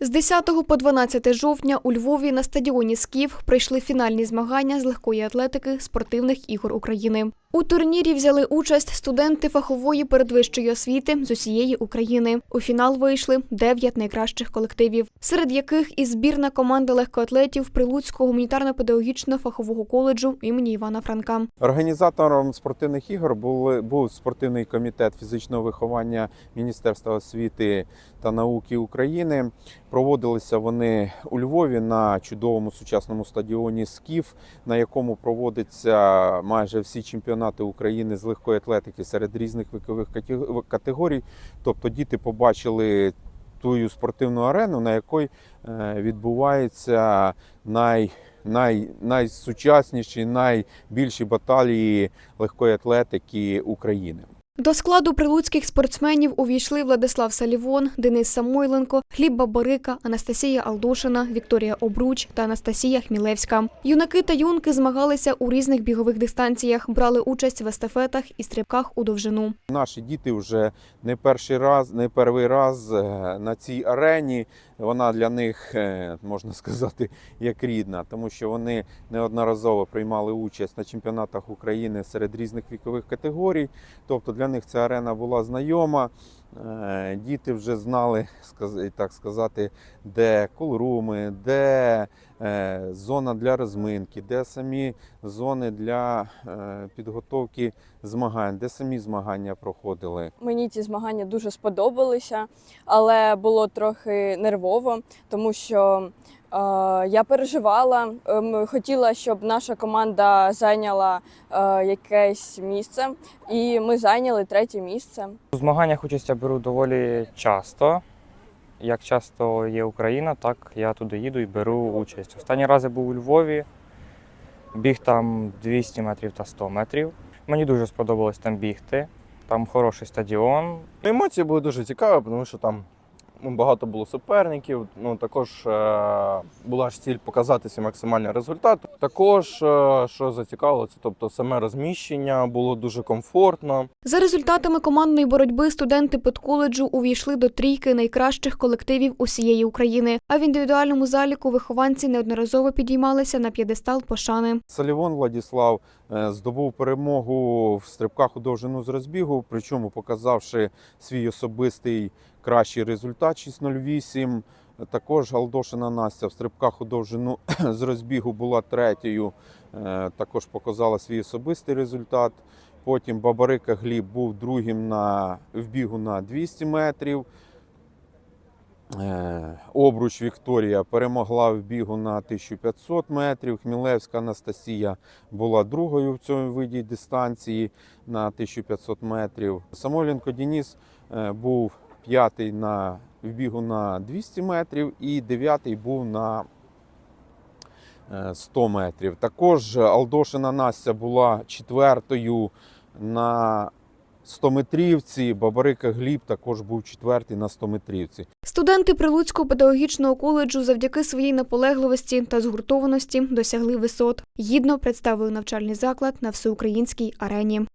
З 10 по 12 жовтня у Львові на стадіоні Скіф прийшли фінальні змагання з легкої атлетики спортивних ігор України. У турнірі взяли участь студенти фахової передвищої освіти з усієї України. У фінал вийшли 9 найкращих колективів, серед яких і збірна команда легкоатлетів Прилуцького гуманітарно-педагогічного фахового коледжу імені Івана Франка. Організатором спортивних ігор були, був спортивний комітет фізичного виховання Міністерства освіти та науки України. Проводилися вони у Львові на чудовому сучасному стадіоні Скіф, на якому проводяться майже всі чемпіонати України з легкої атлетики серед різних вікових катего- категорій. Тобто діти побачили ту спортивну арену, на якій е, відбувається най, най, найсучасніші, найбільші баталії легкої атлетики України. До складу прилуцьких спортсменів увійшли Владислав Салівон, Денис Самойленко, Гліб Бабарика, Анастасія Алдошина, Вікторія Обруч та Анастасія Хмілевська. Юнаки та юнки змагалися у різних бігових дистанціях, брали участь в естафетах і стрибках у довжину. Наші діти вже не перший раз, не перший раз е, на цій арені. Вона для них е, можна сказати як рідна, тому що вони неодноразово приймали участь на чемпіонатах України серед різних вікових категорій. Тобто для них ця арена була знайома. Е, Діти вже знали, так сказати, де колруми, де е, зона для розминки, де самі зони для е, підготовки змагань, де самі змагання проходили. Мені ці змагання дуже сподобалися, але було трохи нервово, тому що я переживала, ем, хотіла, щоб наша команда зайняла е, якесь місце, і ми зайняли третє місце. У змаганнях участь я беру доволі часто. Як часто є Україна, так я туди їду і беру участь. Останній раз я був у Львові, біг там 200 метрів та 100 метрів. Мені дуже сподобалось там бігти. Там хороший стадіон, Емоції були дуже цікаві, тому що там багато було суперників. Ну також е, була ж ціль показати свій максимальний результат. Також, е, що зацікавило, це тобто саме розміщення було дуже комфортно. За результатами командної боротьби студенти педколеджу увійшли до трійки найкращих колективів усієї України. А в індивідуальному заліку вихованці неодноразово підіймалися на п'єдестал пошани. Салівон Владіслав е, здобув перемогу в стрибках у довжину з розбігу, причому показавши свій особистий кращий результат 6.08. Також Галдошина Настя в стрибках у довжину з розбігу була третьою, е, також показала свій особистий результат. Потім Бабарика Гліб був другим на в бігу на 200 метрів. Е, Обруч Вікторія перемогла в бігу на 1500 метрів. Хмілевська Анастасія була другою в цьому виді дистанції на 1500 метрів. Самойленко Дініс е, був п'ятий на бігу на 200 метрів і дев'ятий був на е, 100 метрів. Також Алдошина Настя була четвертою на 100-метрівці. Бабарика Гліб також був четвертий на 100-метрівці. Студенти Прилуцького педагогічного коледжу завдяки своїй наполегливості та згуртованості досягли висот. Гідно представили навчальний заклад на всеукраїнській арені.